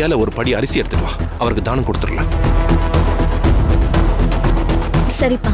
கையால ஒரு படி அரிசி எடுத்துட்டு வா. அவருக்கு தானம் கொடுத்துடலாம். சரிப்பா.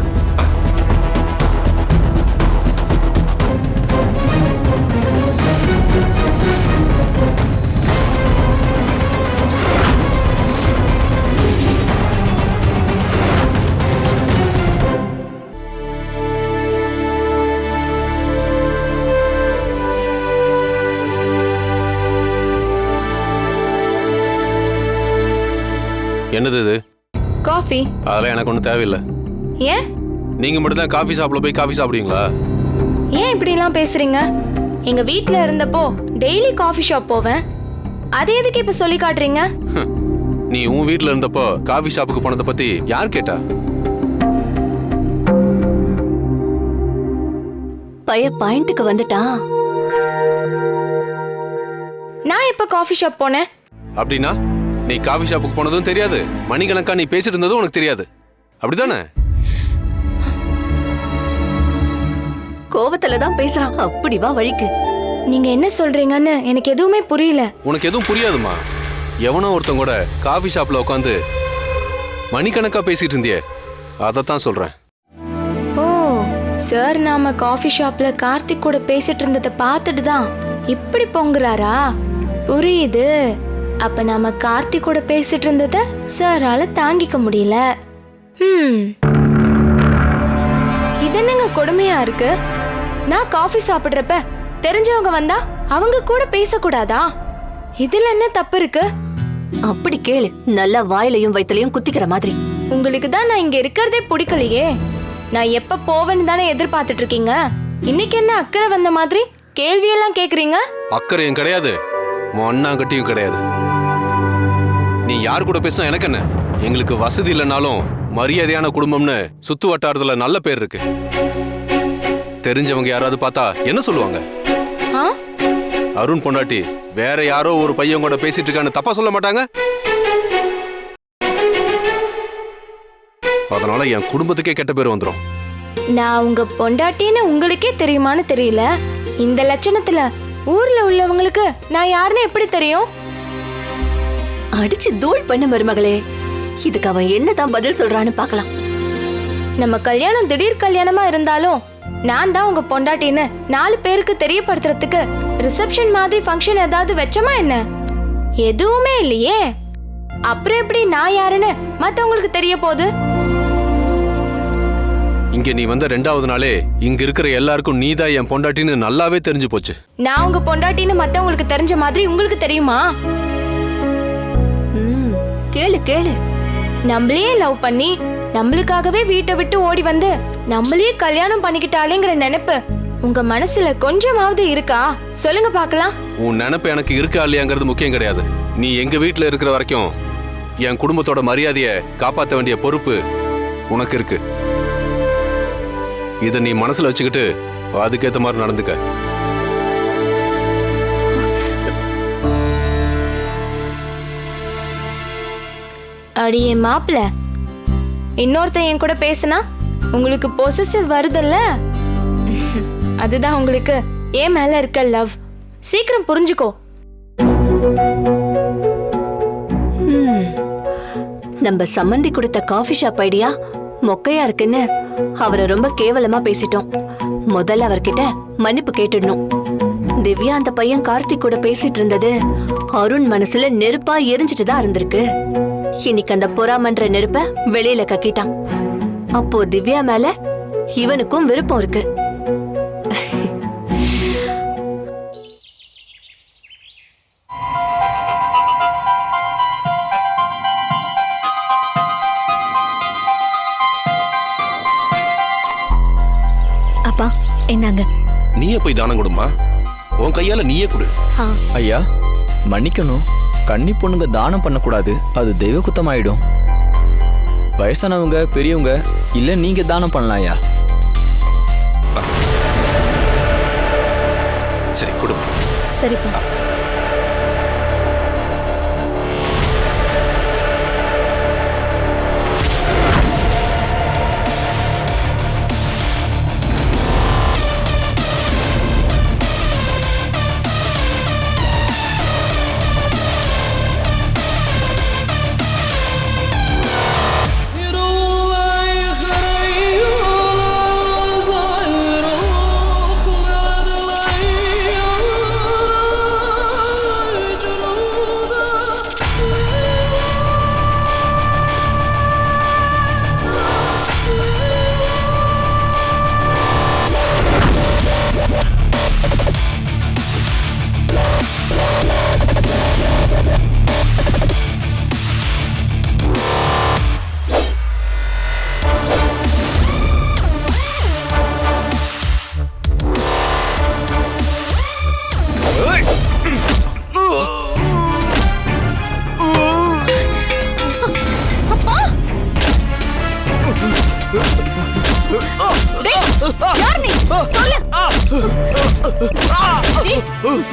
என்னது இது? காஃபி. அதெல்லாம் எனக்கு ஒன்றும் தேவையில்லை. ஏன்? நீங்க மட்டும் தான் காஃபி ஷாப்ல போய் காஃபி சாப்பிடுவீங்களா? ஏன் இப்படிலாம் பேசுறீங்க? எங்க வீட்ல இருந்தப்போ டெய்லி காஃபி ஷாப் போவேன். அது எதுக்கு இப்ப சொல்லி காட்டுறீங்க. நீ உன் வீட்ல இருந்தப்போ காஃபி ஷாப்புக்கு போனதை பத்தி யார் கேட்டா? பைய பாயிண்ட்டுக்கு வந்துட்டான் நான் எப்ப காஃபி ஷாப் போனேன்? அப்படின்னா? நீ காஃபி ஷாப்புக்கு போனதும் தெரியாது. மணிக்கணக்கா நீ பேசிட்டு இருந்ததும் உனக்கு தெரியாது. அப்படிதானே கோவத்துல தான் பேசுறான் அப்படி வா வழிக்கு. நீங்க என்ன சொல்றீங்கன்னு எனக்கு எதுவுமே புரியல. உனக்கு எதுவும் புரியாதுமா? எவனோ ஒருத்தன் கூட காஃபி ஷாப்ல உட்காந்து மணிக்கணக்கா பேசிட்டு இருந்தியே அதைத்தான் சொல்றேன். ஓ சார் நாம காஃபி ஷாப்ல கார்த்திக் கூட பேசிட்டு இருந்ததை பார்த்துட்டு தான் இப்படி பொங்குறாரா? புரியுது. அப்ப நாம கார்த்திக் கூட பேசிட்டு இருந்ததை சாரால தாங்கிக்க முடியல. ம் இது என்னங்க கொடுமையா இருக்கு? நான் காஃபி சாப்பிடுறப்ப தெரிஞ்சவங்க வந்தா அவங்க கூட பேசக்கூடாதா? இதுல என்ன தப்பு இருக்கு? அப்படி கேளு. நல்லா வாயிலையும் வயித்துலயும் குத்திக்கிற மாதிரி. உங்களுக்கு தான் நான் இங்க இருக்கிறதே பிடிக்கலையே. நான் எப்ப போவேன்னு தானே எதிர்பார்த்துட்டு இருக்கீங்க? இன்னைக்கு என்ன அக்கறை வந்த மாதிரி கேள்வியெல்லாம் கேக்குறீங்க? அக்கறையும் கிடையாது. மண்ணாங்கட்டியும் கிடையாது. நீ யார் கூட பேசினா எனக்கு என்ன? எங்களுக்கு வசதி இல்லைனாலும் மரியாதையான குடும்பம்னு சுத்து வட்டாரத்துல நல்ல பேர் இருக்கு. தெரிஞ்சவங்க யாராவது பார்த்தா என்ன சொல்லுவாங்க? ஆ? அருண் பொண்டாட்டி வேற யாரோ ஒரு பையன் கூட பேசிட்டு இருக்கான்னு தப்பா சொல்ல மாட்டாங்க? அதனால என் குடும்பத்துக்கே கெட்ட பேர் வந்துரும். நான் உங்க பொண்டாட்டின்னு உங்களுக்கே தெரியுமான்னு தெரியல. இந்த லட்சணத்துல ஊர்ல உள்ளவங்களுக்கு நான் யாருன்னு எப்படி தெரியும்? அடிச்சு தூள் பண்ண மருமகளே. இதுக்கு அவன் என்னதான் பதில் சொல்றான்னு பார்க்கலாம். நம்ம கல்யாணம் திடீர் கல்யாணமா இருந்தாலும் நான் தான் உங்க பொண்டாட்டின்னு நாலு பேருக்கு தெரியப்படுத்துறதுக்கு ரிசப்ஷன் மாதிரி ஃபங்க்ஷன் ஏதாவது வச்சோமா என்ன? எதுவுமே இல்லையே. அப்புறம் எப்படி நான் யாருன்னு மத்தவங்களுக்கு தெரிய போகுது? இங்க நீ வந்த ரெண்டாவது நாளே இங்க இருக்கிற எல்லாருக்கும் நீதான் என் பொண்டாட்டின்னு நல்லாவே தெரிஞ்சு போச்சு. நான் உங்க பொண்டாட்டின்னு மத்தவங்களுக்கு தெரிஞ்ச மாதிரி உங்களுக்கு தெரியுமா? கேளு கேளு. நம்மளையே லவ் பண்ணி நம்மளுக்காகவே வீட்டை விட்டு ஓடி வந்து நம்மளையே கல்யாணம் பண்ணிக்கிட்டாலேங்கிற நினைப்பு உங்க மனசுல கொஞ்சமாவது இருக்கா? சொல்லுங்க பார்க்கலாம். உன் நினைப்பு எனக்கு இருக்கா இல்லையாங்கிறது முக்கியம் கிடையாது. நீ எங்க வீட்ல இருக்கிற வரைக்கும் என் குடும்பத்தோட மரியாதைய காப்பாத்த வேண்டிய பொறுப்பு உனக்கு இருக்கு. இதை நீ மனசுல வச்சுக்கிட்டு அதுக்கேத்த மாதிரி நடந்துக்க. அடியே மாப்பிள. இன்னொருத்தன் என் கூட பேசினா உங்களுக்கு பொசசிவ் வருதுல்ல? அதுதான் உங்களுக்கு ஏன் மேல இருக்க லவ் சீக்கிரம் புரிஞ்சுக்கோ. ம், நம்ம சம்மந்தி கொடுத்த காஃபி ஷாப் ஐடியா மொக்கையா இருக்குன்னு அவரை ரொம்ப கேவலமா பேசிட்டோம். முதல்ல அவர்கிட்ட மன்னிப்பு கேட்டுடணும். திவ்யா அந்த பையன் கார்த்திக் கூட பேசிட்டு இருந்தது அருண் மனசுல நெருப்பா எரிஞ்சிட்டு தான் இருந்திருக்கு. இன்னைக்கு அந்த பொறாமன்ற நெருப்ப வெளியில கக்கிட்டான். அப்போ திவ்யா மேல இவனுக்கும் விருப்பம் இருக்கு. அப்பா என்னங்க? நீயே போய் தானம் கொடுமா உன் கையால நீயே கொடு. ஐயா மன்னிக்கணும். கன்னி பொண்ணுங்க தானம் பண்ணக்கூடாது. அது தெய்வ குத்தமாயிடும். வயசானவங்க பெரியவங்க இல்ல நீங்க தானம் பண்ணலாம் ஐயா சரி கொடு சரிப்பா. யார் நீ சொல்லு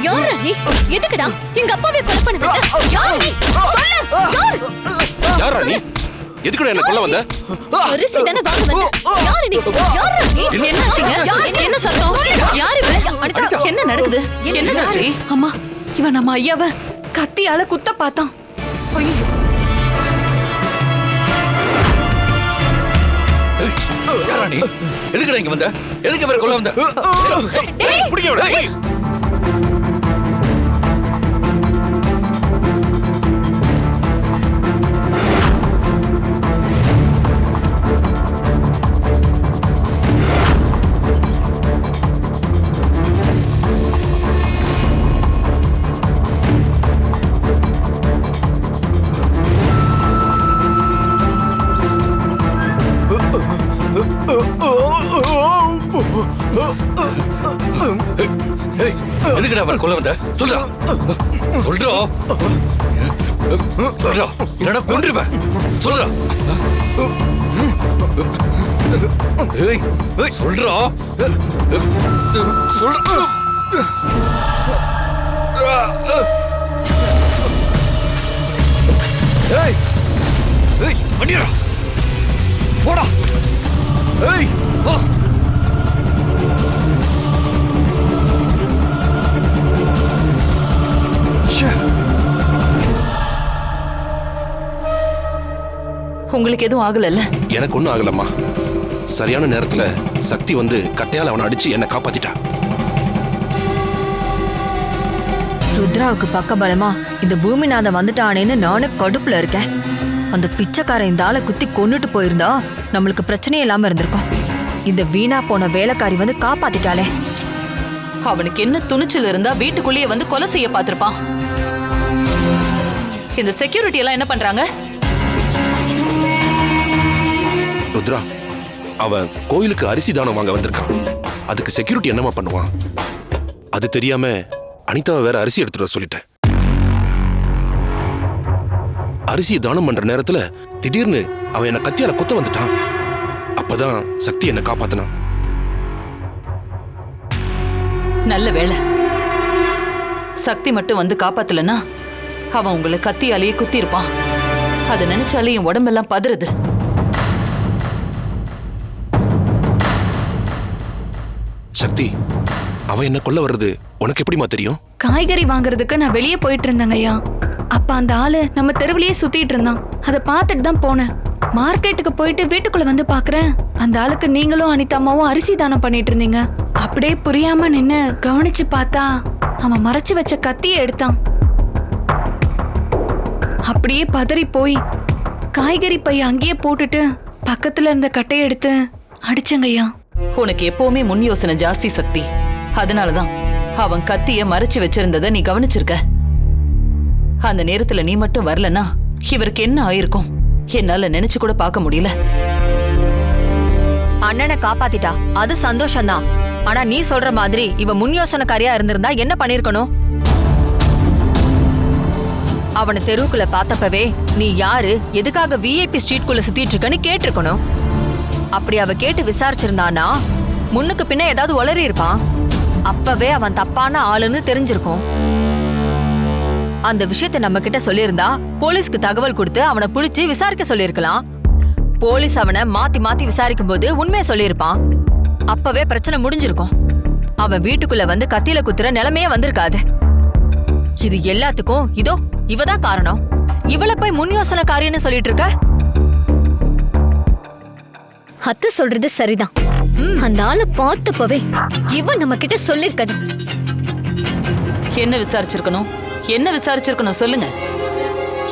யார்ரா நீ எதுக்குடா? எங்க அப்பாவை கொலை பண்ணது? யார் நீ சொல்லு. யார்? யாரா நீ? எதுக்குடா என்ன கொல்ல வந்த? அரிசி தானே வாங்க வந்த? யார் நீ யார்ரா நீ என்னாச்சுங்க என்ன சத்தம்? யார் இவ? என்ன நடக்குது? என்ன சாட்சி அம்மா இவன் நம்ம ஐயாவ கத்தியால குத்த பார்த்தான். ஐயோ. யாரா நீ எதுக்குடா இங்க வந்த எதுக்கு இவரை கொல்ல வந்த ஏய், பிடிக்க அவரை கொல்ல வந்த சொல்றா. சொல்றா. சொல்றா. என்னடா கொன்றுவேன் சொல்றா. ஏய் சொல்றா. சொல்றா. ஏய் ஏய் வண்டியடா போடா. ஏய் வா. உங்களுக்கு எதுவும் ஆகலல்ல? எனக்கு ஒன்றும் ஆகலம்மா. சரியான நேரத்துல சக்தி வந்து கட்டையால் அவனை அடிச்சு என்னை காப்பாத்திட்டா. ருத்ராவுக்கு பக்கபலமா இந்த பூமிநாதன் வந்துட்டானேன்னு நானும் கடுப்புல இருக்கேன். அந்த பிச்சைக்காரன் இந்த ஆளை குத்தி கொன்னுட்டு போயிருந்தா நம்மளுக்கு பிரச்சனையே இல்லாம இருந்திருக்கும். இந்த வீணா போன வேலைக்காரி வந்து காப்பாத்திட்டாளே. அவனுக்கு என்ன துணிச்சல் இருந்தா வீட்டுக்குள்ளேயே வந்து கொலை செய்ய பார்த்திருப்பான். இந்த செக்யூரிட்டி எல்லாம் என்ன பண்றாங்க? ருத்ரா அவன் கோயிலுக்கு அரிசி தானம் வாங்க வந்திருக்கான். அதுக்கு செக்யூரிட்டி என்னமா பண்ணுவான்? அது தெரியாம அனிதாவை வேற அரிசி எடுத்துட்டு வர சொல்லிட்டேன். அரிசியை தானம் பண்ற நேரத்துல திடீர்னு அவன் என்ன கத்தியால குத்த வந்துட்டான். அப்பதான் சக்தி என்னை காப்பாத்தினான். நல்ல வேலை சக்தி மட்டும் வந்து காப்பாத்தலன்னா அவன் உங்களை கத்தியாலேயே குத்தி இருப்பான் அதை நினைச்சாலே என் உடம்பெல்லாம் பதறுது. சக்தி அவன் என்ன கொல்ல வர்றது? உனக்கு எப்படிமா தெரியும்? காய்கறி வாங்குறதுக்கு நான் வெளியே போயிட்டு இருந்தேங்க ஐயா. அப்ப அந்த ஆளு நம்ம தெருவுலயே சுத்திட்டு இருந்தான். அதை பார்த்துட்டு தான் போனேன். மார்க்கெட்டுக்கு போயிட்டு வீட்டுக்குள்ள வந்து பாக்குறேன் அந்த ஆளுக்கு நீங்களும் அனிதாமாவும் அரிசி தானம் பண்ணிட்டு இருந்தீங்க. அப்படியே புரியாம நின்னு கவனிச்சு பார்த்தா அவன் மறைச்சு வச்ச கத்தியை எடுத்தான். அப்படியே பதறி போய் காய்கறி பைய அங்கேயே போட்டுட்டு பக்கத்துல இருந்த கட்டையை எடுத்து அடிச்சங்கய்யா உனக்கு எப்பவுமே முன் யோசனை ஜாஸ்தி சக்தி. அதனாலதான் அவன் கத்திய மறைச்சு வச்சிருந்தத நீ கவனிச்சிருக்க. அந்த நேரத்துல நீ மட்டும் வரலனா இவருக்கு என்ன ஆயிருக்கும்? என்னால நினைச்சு கூட பார்க்க முடியல. அண்ணனை காப்பாத்திட்டா. அது சந்தோஷம்தான். ஆனா நீ சொல்ற மாதிரி இவ முன் யோசனைக்காரியா இருந்திருந்தா என்ன பண்ணிருக்கணும்? அவனை தெருவுக்குள்ள பார்த்தப்பவே நீ யாரு? எதுக்காக விஐபி ஸ்ட்ரீட்குள்ள சுத்திட்டு இருக்கன்னு கேட்டிருக்கணும். அப்படி அவ கேட்டு விசாரிச்சிருந்தானா முன்னுக்கு பின்ன ஏதாவது உளறி இருப்பான். அப்பவே அவன் தப்பான ஆளுன்னு தெரிஞ்சிருக்கும். அந்த விஷயத்தை நம்ம கிட்ட சொல்லியிருந்தா போலீஸ்க்கு தகவல் கொடுத்து அவனை புடிச்சு விசாரிக்க சொல்லியிருக்கலாம். போலீஸ் அவனை மாத்தி மாத்தி விசாரிக்கும் போது உண்மையை சொல்லியிருப்பான். அப்பவே பிரச்சனை முடிஞ்சிருக்கும். அவன் வீட்டுக்குள்ள வந்து கத்தியில குத்துற நிலைமையே வந்திருக்காது. இது எல்லாத்துக்கும் இதோ இவதான் காரணம். இவளை போய் முன் யோசனைக்காரின்னு சொல்லிட்டு இருக்க? அத்தை சொல்றது சரிதான். அந்த ஆளை பார்த்தப்பவே இவன் நம்ம கிட்ட சொல்லிருக்கணும். என்ன விசாரிச்சிருக்கணும்? என்ன விசாரிச்சிருக்கணும் சொல்லுங்க.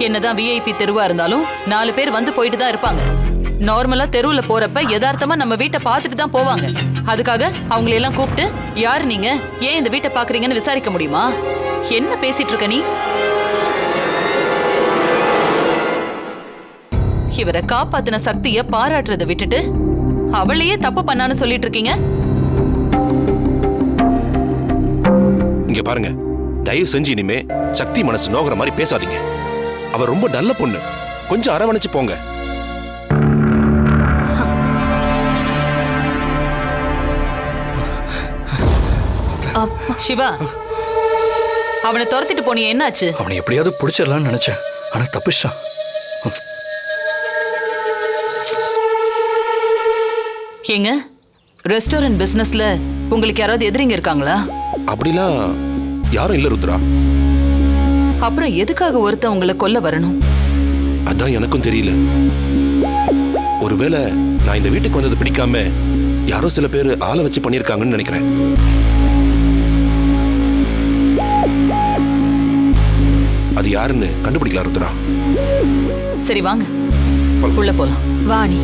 என்னதான் விஐபி தெருவா இருந்தாலும் நாலு பேர் வந்து போயிட்டு தான் இருப்பாங்க. நார்மலா தெருவுல போறப்ப யதார்த்தமா நம்ம வீட்டை பார்த்துட்டு தான் போவாங்க. அதுக்காக அவங்களை எல்லாம் கூப்பிட்டு யார் நீங்க? ஏன் இந்த வீட்டை பாக்குறீங்கன்னு விசாரிக்க முடியுமா? என்ன பேசிட்டு இருக்க நீ? இவரை காப்பாத்தின சக்திய பாராட்டுறதை விட்டுட்டு அவளையே தப்பு பண்ணான்னு சொல்லிட்டு இருக்கீங்க இங்க பாருங்க. தயவு செஞ்சு இனிமே சக்தி மனசு நோகிற மாதிரி பேசாதீங்க. அவ ரொம்ப நல்ல பொண்ணு. கொஞ்சம் அரவணைச்சு போங்க. சிவா அவனை துரத்திட்டு போனிய என்னாச்சு? அவனை எப்படியாவது பிடிச்சிடலாம்னு நினைச்சேன். ஆனா தப்பிச்சான். ஏங்க ரெஸ்டாரண்ட் பிசினஸ்ல உங்களுக்கு யாராவது எதிரிங்க இருக்காங்களா? அப்படிலாம் யாரும் இல்ல ருத்ரா. அப்புறம் எதுக்காக ஒருத்தன் உங்களை கொல்ல வரணும்? அதான் எனக்கும் தெரியல. ஒருவேளை நான் இந்த வீட்டுக்கு வந்தது பிடிக்காம யாரோ சில பேர் ஆளை வச்சு பண்ணியிருக்காங்கன்னு நினைக்கிறேன். அது யாருன்னு கண்டுபிடிக்கலாம் ருத்ரா. சரி வாங்க. உள்ள போலாம். வாணி.